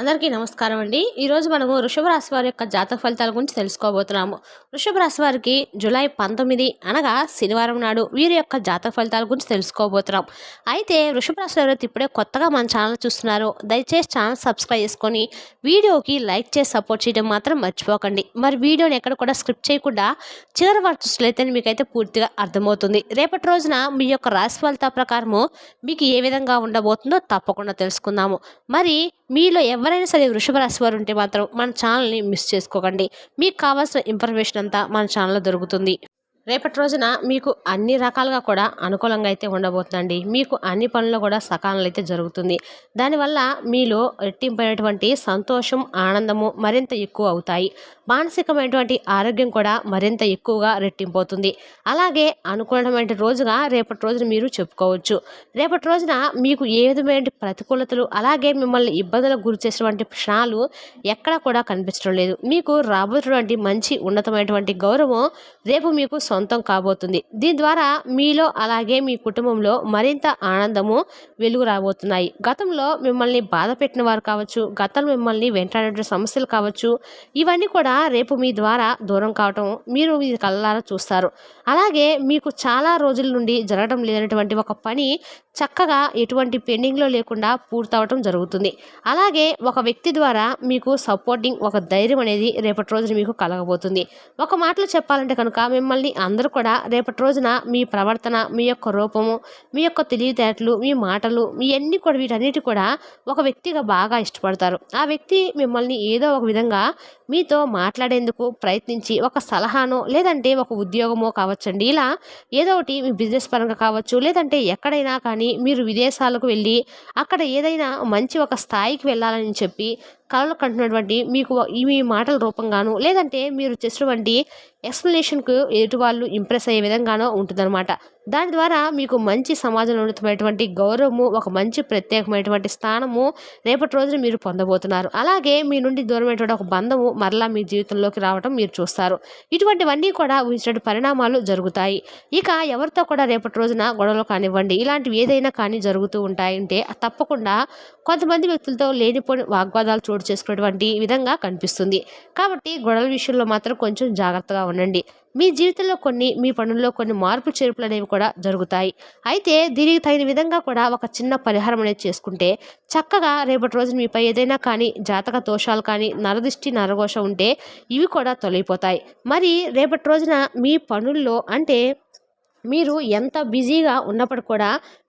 అందరికీ నమస్కారం అండి. ఈరోజు మనము వృషభ రాశి వారి యొక్క జాతక ఫలితాల గురించి తెలుసుకోబోతున్నాము. వృషభ రాశి వారికి జూలై పంతొమ్మిది అనగా శనివారం నాడు వీరి యొక్క జాతక ఫలితాల గురించి తెలుసుకోబోతున్నాం. అయితే వృషభ రాశి వారు ఇప్పుడే కొత్తగా మన ఛానల్ చూస్తున్నారు. దయచేసి ఛానల్ సబ్స్క్రైబ్ చేసుకొని వీడియోకి లైక్ చేసి సపోర్ట్ చేయడం మాత్రం మర్చిపోకండి. మరి వీడియోని ఎక్కడ కూడా స్క్రిప్ట్ చేయకుండా చివరి వరకు చూసినట్లయితే మీకైతే పూర్తిగా అర్థమవుతుంది. రేపటి రోజున మీ యొక్క రాశి ఫలితాల ప్రకారము మీకు ఏ విధంగా ఉండబోతుందో తప్పకుండా తెలుసుకుందాము. మరి మీలో ఎవరైనా సరే వృషభ రాశి వారు ఉంటే మాత్రం మన ఛానల్ని మిస్ చేసుకోకండి. మీకు కావాల్సిన ఇన్ఫర్మేషన్ అంతా మన ఛానల్లో దొరుకుతుంది. రేపటి రోజున మీకు అన్ని రకాలుగా కూడా అనుకూలంగా అయితే ఉండబోతుందండి. మీకు అన్ని పనుల్లో కూడా సకాలంలో అయితే జరుగుతుంది. దానివల్ల మీలో రెట్టింపైనటువంటి సంతోషం ఆనందము మరింత ఎక్కువ అవుతాయి. మానసికమైనటువంటి ఆరోగ్యం కూడా మరింత ఎక్కువగా రెట్టింపోతుంది అలాగే అనుకూలమైన రోజుగా రేపటి రోజున మీరు చెప్పుకోవచ్చు. రేపటి రోజున మీకు ఏ విధమైన ప్రతికూలతలు అలాగే మిమ్మల్ని ఇబ్బందులకు గురి చేసినటువంటి క్షణాలు ఎక్కడా కూడా కనిపించడం లేదు. మీకు రాబోతున్నటువంటి మంచి ఉన్నతమైనటువంటి గౌరవం రేపు మీకు సొంతం కాబోతుంది. దీని ద్వారా మీలో అలాగే మీ కుటుంబంలో మరింత ఆనందము వెలుగు రాబోతున్నాయి. గతంలో మిమ్మల్ని బాధ పెట్టిన వారు కావచ్చు గతంలో మిమ్మల్ని వెంటాడే సమస్యలు కావచ్చు ఇవన్నీ కూడా రేపు మీ ద్వారా దూరం కావటం మీరు మీ కళ్ళారా చూస్తారు. అలాగే మీకు చాలా రోజుల నుండి జరగడం లేనటువంటి ఒక పని చక్కగా ఎటువంటి పెండింగ్లో లేకుండా పూర్తవటం జరుగుతుంది. అలాగే ఒక వ్యక్తి ద్వారా మీకు సపోర్టింగ్ ఒక ధైర్యం అనేది రేపటి రోజున మీకు కలగబోతుంది. ఒక మాటలో చెప్పాలంటే కనుక మిమ్మల్ని అందరూ కూడా రేపటి రోజున మీ ప్రవర్తన మీ యొక్క రూపము మీ యొక్క తెలివితేటలు మీ మాటలు మీ అన్ని కూడా వీటన్నిటి కూడా ఒక వ్యక్తిగా బాగా ఇష్టపడతారు. ఆ వ్యక్తి మిమ్మల్ని ఏదో ఒక విధంగా మీతో మాట్లాడేందుకు ప్రయత్నించి ఒక సలహానో లేదంటే ఒక ఉద్యోగమో కావచ్చండి. ఇలా ఏదో ఒకటి మీ బిజినెస్ పరంగా కావచ్చు లేదంటే ఎక్కడైనా కానీ మీరు విదేశాలకు వెళ్ళి అక్కడ ఏదైనా మంచి ఒక స్థాయికి వెళ్ళాలని చెప్పి కళలు కంటున్నటువంటి మీకు ఈ మీ మాటల రూపంగాను లేదంటే మీరు చేసినటువంటి ఎక్స్ప్లెనేషన్కు ఎదుటి వాళ్ళు ఇంప్రెస్ అయ్యే విధంగానో ఉంటుందన్నమాట. దాని ద్వారా మీకు మంచి సమాజంలో ఉన్నటువంటి గౌరవము ఒక మంచి ప్రత్యేకమైనటువంటి స్థానము రేపటి రోజున మీరు పొందబోతున్నారు. అలాగే మీ నుండి దూరమైనటువంటి ఒక బంధము మరలా మీ జీవితంలోకి రావడం మీరు చూస్తారు. ఇటువంటివన్నీ కూడా ఊహించిన పరిణామాలు జరుగుతాయి. ఇక ఎవరితో కూడా రేపటి రోజున గొడవలు కానివ్వండి ఇలాంటివి ఏదైనా కానీ జరుగుతూ ఉంటాయంటే తప్పకుండా కొంతమంది వ్యక్తులతో లేనిపోని వాగ్వాదాలు చోటు చేసుకునేటువంటి విధంగా కనిపిస్తుంది. కాబట్టి గొడవల విషయంలో మాత్రం కొంచెం జాగ్రత్తగా ఉండండి. మీ జీవితంలో కొన్ని మీ పనుల్లో కొన్ని మార్పు చేర్పులు అనేవి కూడా జరుగుతాయి. అయితే దీనికి తగిన విధంగా కూడా ఒక చిన్న పరిహారం అనేది చేసుకుంటే చక్కగా రేపటి రోజు మీపై ఏదైనా కానీ జాతక దోషాలు కానీ నరదిష్టి నరఘోష ఉంటే ఇవి కూడా తొలగిపోతాయి. మరి రేపటి రోజున మీ పనుల్లో అంటే మీరు ఎంత బిజీగా ఉన్నప్పుడు కూడా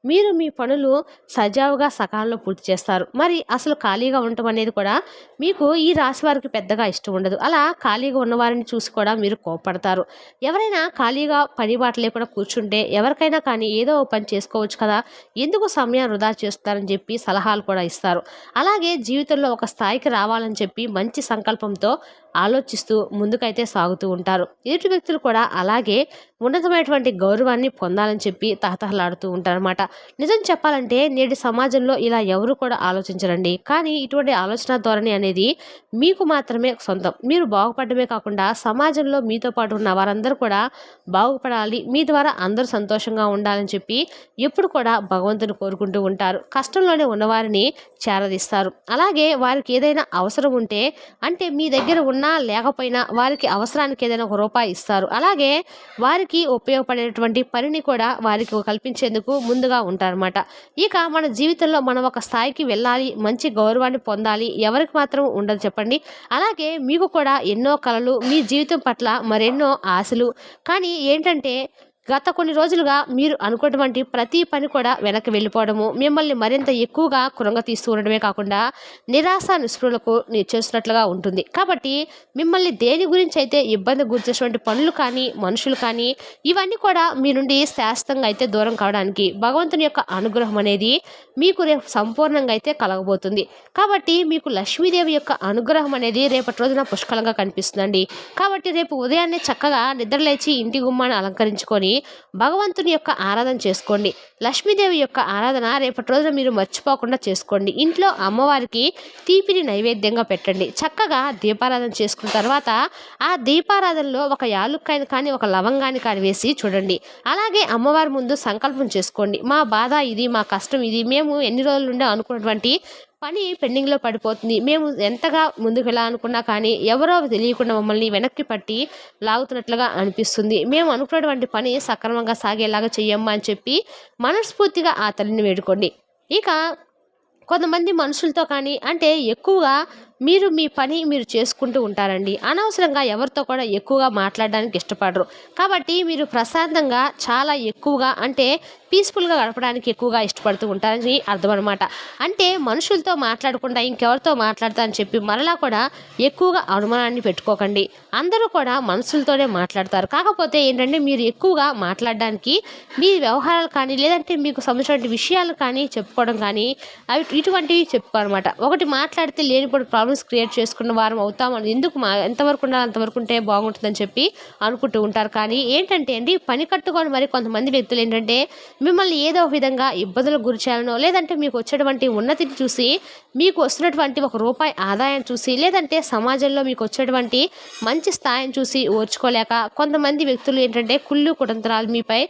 మీరు మీ పనులు సజావుగా సకాలంలో పూర్తి చేస్తారు. మరి అసలు ఖాళీగా ఉండటం అనేది కూడా మీకు ఈ రాశి వారికి పెద్దగా ఇష్టం ఉండదు. అలా ఖాళీగా ఉన్నవారిని చూసి కూడా మీరు కోపడతారు ఎవరైనా ఖాళీగా పని బాట లేకుండా కూర్చుంటే ఎవరికైనా కానీ ఏదో పని చేసుకోవచ్చు కదా ఎందుకు సమయం వృధా చేస్తారని చెప్పి సలహాలు కూడా ఇస్తారు. అలాగే జీవితంలో ఒక స్థాయికి రావాలని చెప్పి మంచి సంకల్పంతో ఆలోచిస్తూ ముందుకైతే సాగుతూ ఉంటారు. ఎదుటి వ్యక్తులు కూడా అలాగే ఉన్నతమైనటువంటి గౌరవాన్ని పొందాలని చెప్పి తహతహలాడుతూ ఉంటారన్నమాట. నిజం చెప్పాలంటే నేటి సమాజంలో ఇలా ఎవరు కూడా ఆలోచించరండి. కానీ ఇటువంటి ఆలోచన ధోరణి అనేది మీకు మాత్రమే సొంతం. మీరు బాగుపడమే కాకుండా సమాజంలో మీతో పాటు ఉన్న వారందరూ కూడా బాగుపడాలి మీ ద్వారా అందరూ సంతోషంగా ఉండాలని చెప్పి ఎప్పుడు కూడా భగవంతుని కోరుకుంటూ ఉంటారు. కష్టంలోనే ఉన్నవారిని చేరదీస్తారు. అలాగే వారికి ఏదైనా అవసరం ఉంటే అంటే మీ దగ్గర ఉన్నా లేకపోయినా వారికి అవసరానికి ఏదైనా ఒక రూపాయి ఇస్తారు. అలాగే వారికి ఉపయోగపడేటువంటి పనిని కూడా వారికి కల్పించేందుకు ముందుగా ఉంటారన్నమాట. ఇక మన జీవితంలో మనం ఒక స్థాయికి వెళ్ళాలి మంచి గౌరవాన్ని పొందాలి ఎవరికి మాత్రం ఉండదు చెప్పండి. అలాగే మీకు కూడా ఎన్నో కళలు మీ జీవితం పట్ల మరెన్నో ఆశలు. కానీ ఏంటంటే గత కొన్ని రోజులుగా మీరు అనుకున్నటువంటి ప్రతి పని కూడా వెనక్కి వెళ్ళిపోవడము మిమ్మల్ని మరింత ఎక్కువగా కృంగ తీస్తూ ఉండడమే కాకుండా నిరాశ నిస్పృహలకు చేస్తున్నట్లుగా ఉంటుంది. కాబట్టి మిమ్మల్ని దేని గురించి అయితే ఇబ్బంది గుర్చేటువంటి పనులు కానీ మనుషులు కానీ ఇవన్నీ కూడా మీ నుండి శాశ్వతంగా అయితే దూరం కావడానికి భగవంతుని యొక్క అనుగ్రహం అనేది మీకు రేపు సంపూర్ణంగా అయితే కలగబోతుంది. కాబట్టి మీకు లక్ష్మీదేవి యొక్క అనుగ్రహం అనేది రేపటి రోజున పుష్కలంగా కనిపిస్తుందండి. కాబట్టి రేపు ఉదయాన్నే చక్కగా నిద్రలేచి ఇంటి గుమ్మాన్ని అలంకరించుకొని భగవంతుని యొక్క ఆరాధన చేసుకోండి. లక్ష్మీదేవి యొక్క ఆరాధన రేపటి రోజున మీరు మర్చిపోకుండా చేసుకోండి. ఇంట్లో అమ్మవారికి తీపిని నైవేద్యంగా పెట్టండి. చక్కగా దీపారాధన చేసుకున్న తర్వాత ఆ దీపారాధనలో ఒక యాలుక్కాయని కానీ ఒక లవంగాన్ని కానీ వేసి చూడండి. అలాగే అమ్మవారి ముందు సంకల్పం చేసుకోండి. మా బాధ ఇది మా కష్టం ఇది మేము ఎన్ని రోజుల నుండి అనుకున్నటువంటి పని పెండింగ్లో పడిపోతుంది. మేము ఎంతగా ముందుకు వెళ్ళాలనుకున్నా కానీ ఎవరో తెలియకుండా మమ్మల్ని వెనక్కి పట్టి లాగుతున్నట్లుగా అనిపిస్తుంది. మేము అనుకున్నటువంటి పని సక్రమంగా సాగేలాగా చెయ్యమ్మా అని చెప్పి మనస్ఫూర్తిగా ఆ తల్లిని వేడుకోండి. ఇక కొంతమంది మనుషులతో కానీ అంటే ఎక్కువగా మీరు మీ పని మీరు చేసుకుంటూ ఉంటారండి. అనవసరంగా ఎవరితో కూడా ఎక్కువగా మాట్లాడడానికి ఇష్టపడరు. కాబట్టి మీరు ప్రశాంతంగా చాలా ఎక్కువగా అంటే పీస్ఫుల్గా గడపడానికి ఎక్కువగా ఇష్టపడుతూ ఉంటారని అర్థం అనమాట అంటే మనుషులతో మాట్లాడకుండా ఇంకెవరితో మాట్లాడతా అని చెప్పి మరలా కూడా ఎక్కువగా అనుమానాన్ని పెట్టుకోకండి. అందరూ కూడా మనుషులతోనే మాట్లాడతారు. కాకపోతే ఏంటంటే మీరు ఎక్కువగా మాట్లాడడానికి మీ వ్యవహారాలు కానీ లేదంటే మీకు సంబంధించిన విషయాలు కానీ చెప్పుకోవడం కానీ అవి ఇటువంటివి చెప్పుకోనమాట ఒకటి మాట్లాడితే లేనిపోయిన ప్రాబ్లమ్స్ క్రియేట్ చేసుకున్న వారం అవుతామని ఎందుకు మా ఎంతవరకు ఉండాలి అంతవరకు ఉంటే బాగుంటుందని చెప్పి అనుకుంటూ ఉంటారు. కానీ ఏంటంటే అండి పని కట్టుకొని మరి కొంతమంది వ్యక్తులు ఏంటంటే మిమ్మల్ని ఏదో ఒక విధంగా ఇబ్బందులకు గురి చేయాలనో లేదంటే మీకు వచ్చేటువంటి ఉన్నతిని చూసి మీకు వస్తున్నటువంటి ఒక రూపాయి ఆదాయం చూసి లేదంటే సమాజంలో మీకు వచ్చేటువంటి మంచి స్థాయిని చూసి ఓర్చుకోలేక కొంతమంది వ్యక్తులు ఏంటంటే కుళ్ళు కుటంతరాలు మీపై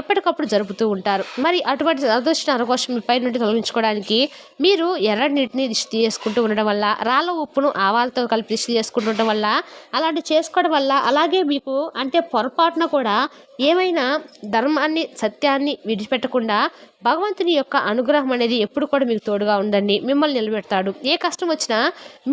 ఎప్పటికప్పుడు జరుపుతూ ఉంటారు. మరి అటువంటి అదృష్ట నరకోశం మీపై నుండి తొలగించుకోవడానికి మీరు ఎర్ర నీటిని దిష్టి చేసుకుంటూ ఉండడం వల్ల రాళ్ళ ఉప్పును ఆవాలతో కలిపి దిష్టి చేసుకుంటుండడం వల్ల అలాంటి చేసుకోవడం వల్ల అలాగే మీకు అంటే పొరపాటున కూడా ఏమైనా ధర్మాన్ని సత్యాన్ని విడిచిపెట్టకుండా భగవంతుని యొక్క అనుగ్రహం అనేది ఎప్పుడు కూడా మీకు తోడుగా ఉండండి. మిమ్మల్ని నిలబెడతాడు. ఏ కష్టం వచ్చినా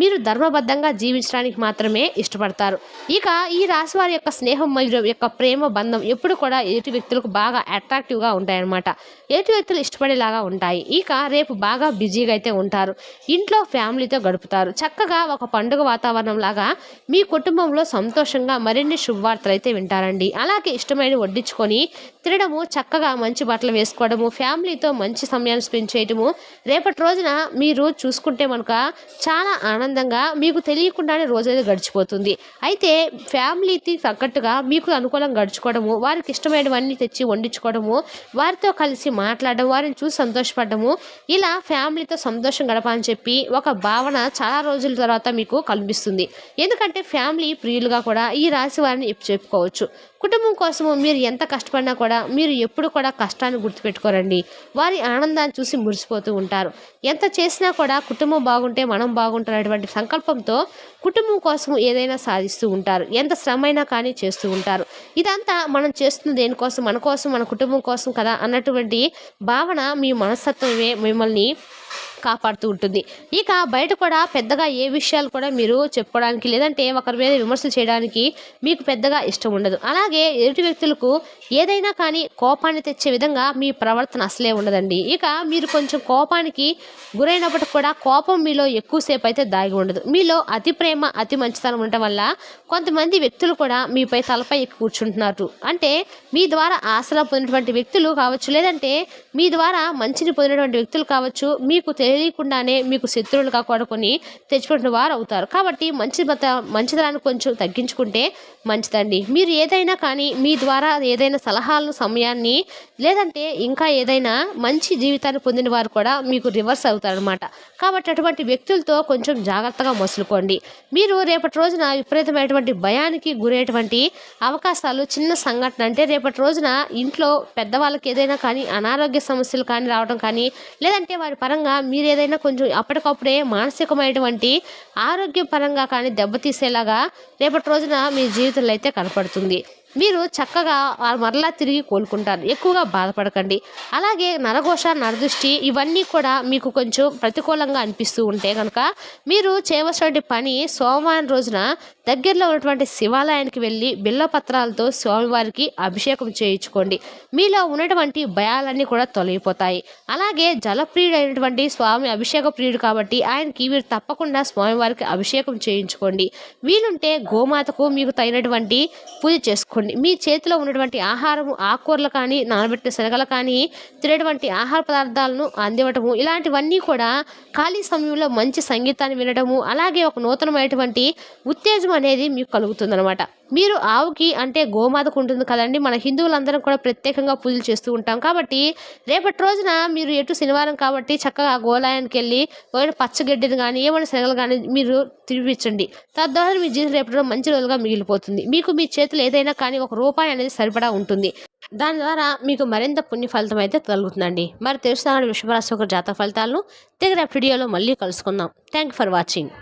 మీరు ధర్మబద్ధంగా జీవించడానికి మాత్రమే ఇష్టపడతారు. ఇక ఈ రాశి వారి యొక్క స్నేహం మరియు యొక్క ప్రేమ బంధం ఎప్పుడు కూడా ఎదుటి వ్యక్తులకు బాగా అట్రాక్టివ్గా ఉంటాయన్నమాట. ఎదుటి వ్యక్తులు ఇష్టపడేలాగా ఉంటాయి. ఇక రేపు బాగా బిజీగా అయితే ఉంటారు. ఇంట్లో ఫ్యామిలీతో గడుపుతారు. చక్కగా ఒక పండుగ వాతావరణం లాగా మీ కుటుంబంలో సంతోషంగా మరిన్ని శుభవార్తలు అయితే వింటారండి. అలాగే ఇష్టమైన వడ్డించుకొని తినడము చక్కగా మంచి బట్టలు వేసుకోవడము ఫ్యామిలీతో మంచి సమయాన్ని స్పెండ్ చేయడము రేపటి రోజున మీరు చూసుకుంటే మనక చాలా ఆనందంగా మీకు తెలియకుండానే రోజు గడిచిపోతుంది. అయితే ఫ్యామిలీకి తగ్గట్టుగా మీకు అనుకూలంగా గడుచుకోవడము వారికి ఇష్టమైనవన్నీ తెచ్చి వండించుకోవడము వారితో కలిసి మాట్లాడడం వారిని చూసి సంతోషపడము ఇలా ఫ్యామిలీతో సంతోషం గడపాలని చెప్పి ఒక భావన చాలా రోజుల తర్వాత మీకు కనిపిస్తుంది ఎందుకంటే ఫ్యామిలీ ప్రియులుగా కూడా ఈ రాశి వారిని చెప్పుకోవచ్చు. కుటుంబం కోసము మీరు ఎంత కష్టపడినా కూడా మీరు ఎప్పుడు కూడా కష్టాన్ని గుర్తుపెట్టుకోరండి. వారి ఆనందాన్ని చూసి మురిసిపోతూ ఉంటారు. ఎంత చేసినా కూడా కుటుంబం బాగుంటే మనం బాగుంటున్నటువంటి సంకల్పంతో కుటుంబం కోసం ఏదైనా సాధిస్తూ ఉంటారు. ఎంత శ్రమైనా కానీ చేస్తూ ఉంటారు. ఇదంతా మనం చేస్తున్న దేనికోసం? మన కోసం మన కుటుంబం కోసం కదా అన్నటువంటి భావన మీ మనస్తత్వమే. మిమ్మల్ని కాపాడుతూ ఉంటుంది. ఇక బయట కూడా పెద్దగా ఏ విషయాలు కూడా మీరు చెప్పుకోవడానికి లేదంటే ఒకరి మీద విమర్శలు చేయడానికి మీకు పెద్దగా ఇష్టం ఉండదు. అలాగే ఎదుటి వ్యక్తులకు ఏదైనా కానీ కోపాన్ని తెచ్చే విధంగా మీ ప్రవర్తన అసలే ఉండదండి. ఇక మీరు కొంచెం కోపానికి గురైనప్పటికి కూడా కోపం మీలో ఎక్కువసేపు అయితే దాగి ఉండదు. మీలో అతి ప్రేమ అతి మంచితనం ఉండటం వల్ల కొంతమంది వ్యక్తులు కూడా మీపై తలపై ఎక్కి కూర్చుంటున్నారు. అంటే మీ ద్వారా ఆశలా పొందినటువంటి వ్యక్తులు కావచ్చు లేదంటే మీ ద్వారా మంచిని పొందినటువంటి వ్యక్తులు కావచ్చు మీకు తెలియకుండానే మీకు శత్రువులుగా కొడుకొని తెచ్చుకుంటున్న వారు అవుతారు. కాబట్టి మంచి మత మంచితనాన్ని కొంచెం తగ్గించుకుంటే మంచిదండి. మీరు ఏదైనా కానీ మీ ద్వారా ఏదైనా సలహాలను సమయాన్ని లేదంటే ఇంకా ఏదైనా మంచి జీవితాన్ని పొందిన వారు కూడా మీకు రివర్స్ అవుతారనమాట కాబట్టి అటువంటి వ్యక్తులతో కొంచెం జాగ్రత్తగా మసులుకోండి. మీరు రేపటి రోజున విపరీతమైనటువంటి భయానికి గురయ్యేటువంటి అవకాశాలు చిన్న సంఘటన అంటే రేపటి రోజున ఇంట్లో పెద్దవాళ్ళకి ఏదైనా కానీ అనారోగ్య సమస్యలు కానీ రావడం కానీ లేదంటే వారి పరంగా మీరు ఏదైనా కొంచెం అప్పటికప్పుడే మానసికమైనటువంటి ఆరోగ్యపరంగా కానీ దెబ్బతీసేలాగా రేపటి రోజున మీ జీవితంలో అయితే కనపడుతుంది. మీరు చక్కగా మరలా తిరిగి కోలుకుంటారు. ఎక్కువగా బాధపడకండి. అలాగే నరఘోష నరదృష్టి ఇవన్నీ కూడా మీకు కొంచెం ప్రతికూలంగా అనిపిస్తూ ఉంటే కనుక మీరు చేయవలసిన పని సోమవారం రోజున దగ్గరలో ఉన్నటువంటి శివాలయానికి వెళ్ళి బిల్లపత్రాలతో స్వామివారికి అభిషేకం చేయించుకోండి. మీలో ఉన్నటువంటి భయాలన్నీ కూడా తొలగిపోతాయి. అలాగే జలప్రియుడు అయినటువంటి స్వామి అభిషేక ప్రియుడు కాబట్టి ఆయనకి మీరు తప్పకుండా స్వామివారికి అభిషేకం చేయించుకోండి. వీలుంటే గోమాతకు మీకు తగినటువంటి పూజ చేసుకోండి. మీ చేతిలో ఉన్నటువంటి ఆహారము ఆకుకూరలు కానీ నానబెట్టిన శనగలు కానీ తినేటువంటి ఆహార పదార్థాలను అందివ్వటము ఇలాంటివన్నీ కూడా ఖాళీ సమయంలో మంచి సంగీతాన్ని వినడము అలాగే ఒక నూతనమైనటువంటి ఉత్తేజం అనేది మీకు కలుగుతుందనమాట మీరు ఆవుకి అంటే గోమాతకు ఉంటుంది కదండి మన హిందువులందరం కూడా ప్రత్యేకంగా పూజలు చేస్తూ ఉంటాం. కాబట్టి రేపటి రోజున మీరు ఎటు శనివారం కాబట్టి చక్కగా గోలాయానికి వెళ్ళి ఏమైనా పచ్చగడ్డిని కానీ ఏమైనా శనగలు కానీ మీరు తినిపించండి. తద్వారా మీ జీవితం రేపటి రోజు మంచి రోజులుగా మిగిలిపోతుంది. మీకు మీ చేతులు ఏదైనా కానీ దాని ఒక రూపాయి అనేది సరిపడా ఉంటుంది. దాని ద్వారా మీకు మరింత పుణ్య ఫలితం అయితే కలుగుతుందండి. మరి తెలుస్తామని వృషభరాశి ఒక జాతక ఫలితాలను తిరిగి వీడియోలో మళ్ళీ కలుసుకుందాం. Thank for watching